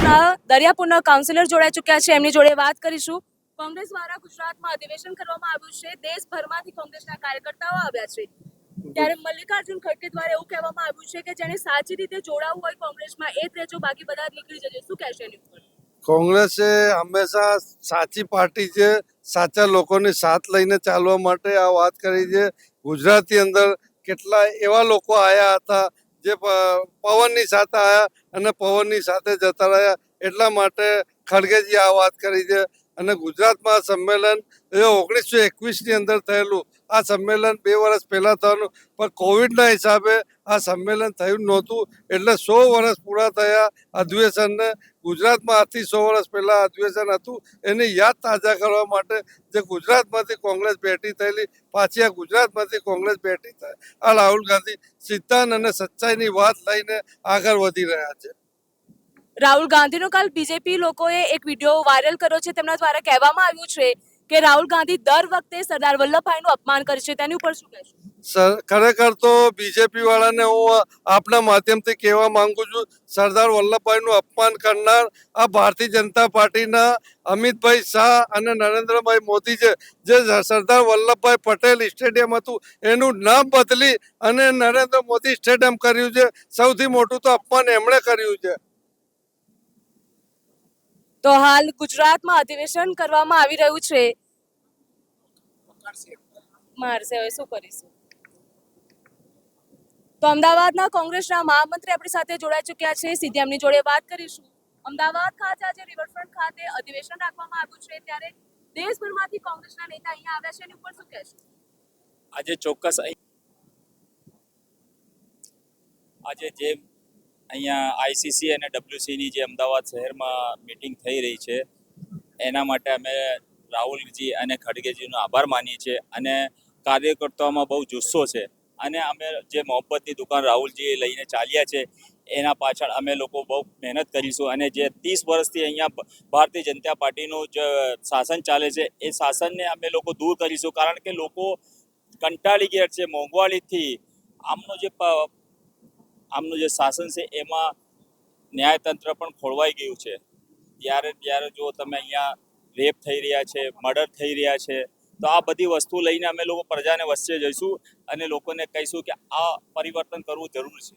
દરિયાપુરના councillor જોડાઈ ચૂક્યા છે. એમની જોડે વાત કરીશું. કોંગ્રેસ દ્વારા ગુજરાતમાં અધિવેશન કરવામાં આવ્યું છે. દેશભરમાંથી કોંગ્રેસના કાર્યકર્તાઓ આવ્યા છે. ત્યારે મલ્લિકાર્જુન ખડગે દ્વારા એવું કહેવામાં આવ્યું છે કે જેને સાચી રીતે જોડાવું હોય કોંગ્રેસમાં, એ જ રહેજો, બાકી બધા નીકળી જજો. શું કહેશે એની ઉપર? કોંગ્રેસ એ હંમેશા સાચી પાર્ટી છે, સાચા લોકોની સાથ લઈને ચાલવા માટે આ વાત કરી છે. ગુજરાતની અંદર કેટલા એવા લોકો આવ્યા હતા જે પવનની સાથે આવ્યા અને પવનની સાથે જતા રહ્યા. એટલા માટે ખડગેજી આ વાત કરી છે. અને ગુજરાતમાં સંમેલન એ ઓગણીસો એકવીસની અંદર થયેલું. આ સંમેલન બે વર્ષ પહેલાં થવાનું. પણ કોવિડના હિસાબે આ સંમેલન થયું નહોતું. એટલે સો વર્ષ પૂરા થયા અધિવેશનને. ગુજરાતમાં આજથી સો વર્ષ પહેલાં અધિવેશન હતું. એને યાદ તાજા કરવા માટે જે ગુજરાતમાંથી કોંગ્રેસ બેઠી થયેલી, પાછી આ ગુજરાતમાંથી કોંગ્રેસ બેઠી થાય આ રાહુલ ગાંધી સિદ્ધાંત અને સચ્ચાઈની વાત લઈને આગળ વધી રહ્યા છે. રાહુલ ગાંધીનો કાલ બીજેપી લોકોએ એક વીડિયો વાયરલ કર્યો છે. તેમના દ્વારા કહેવામાં આવ્યું છે કે રાહુલ ગાંધી દર વખતે સરદાર વલ્લભભાઈનું અપમાન કરે છે. તેની ઉપર શું કહેશો? ખરેખર તો બીજેપી વાળાને હું આપના માધ્યમથી કહેવા માંગુ છું, સરદાર વલ્લભભાઈનું અપમાન કરનાર આ ભારતીય જનતા પાર્ટીના અમિતભાઈ શાહ અને નરેન્દ્રભાઈ મોદી છે, જે સરદાર વલ્લભભાઈ પટેલ સ્ટેડિયમ હતું, એનું નામ બદલી અને નરેન્દ્ર મોદી સ્ટેડિયમ કર્યું છે. સૌથી મોટું તો અપમાન એમણે કર્યું છે. તો હાલ ગુજરાતમાં અધિવેશન કરવામાં આવી રહ્યું છે. મારશે હવે, શું કરીશું? તો અમદાવાદના કોંગ્રેસના મહામંત્રી આપણી સાથે જોડાઈ ચૂક્યા છે. સીધી એમની જોડે વાત કરીશું. અમદાવાદ ખાતે આજે રિવરફ્રન્ટ ખાતે અધિવેશન રાખવામાં આવ્યું છે. ત્યારે દેશભરમાંથી કોંગ્રેસના નેતા અહીંયા આવ્યા છે. એની ઉપર શું કહેશો? આજે ચોક્કસ આજે જે અહીંયા આઈસીસી અને ડબ્લ્યુસીની જે અમદાવાદ શહેરમાં મિટિંગ થઈ રહી છે, એના માટે અમે રાહુલજી અને ખડગેજીનો આભાર માનીએ છીએ. અને કાર્યકર્તાઓમાં બહુ જુસ્સો છે. અને અમે જે મોહબ્બતની દુકાન રાહુલજીએ લઈને ચાલ્યા છે, એના પાછળ અમે લોકો બહુ મહેનત કરીશું અને જે ત્રીસ વર્ષથી અહીંયા ભારતીય જનતા પાર્ટીનું જે શાસન ચાલે છે, એ શાસનને અમે લોકો દૂર કરીશું. કારણ કે લોકો કંટાળી ગયા છે મોંઘવાળીથી આમનું જે આમનું જે શાસન છે, એમાં ન્યાયતંત્ર પણ ખોળવાઈ ગયું છે. ત્યારે ત્યારે જો તમે અહીંયા રેપ થઈ રહ્યા છે, મર્ડર થઈ રહ્યા છે તો આ બધી વસ્તુ લઈને અમે લોકો પ્રજાને વચ્ચે જઈશું અને લોકોને કહીશું કે આ પરિવર્તન કરવું જરૂર છે.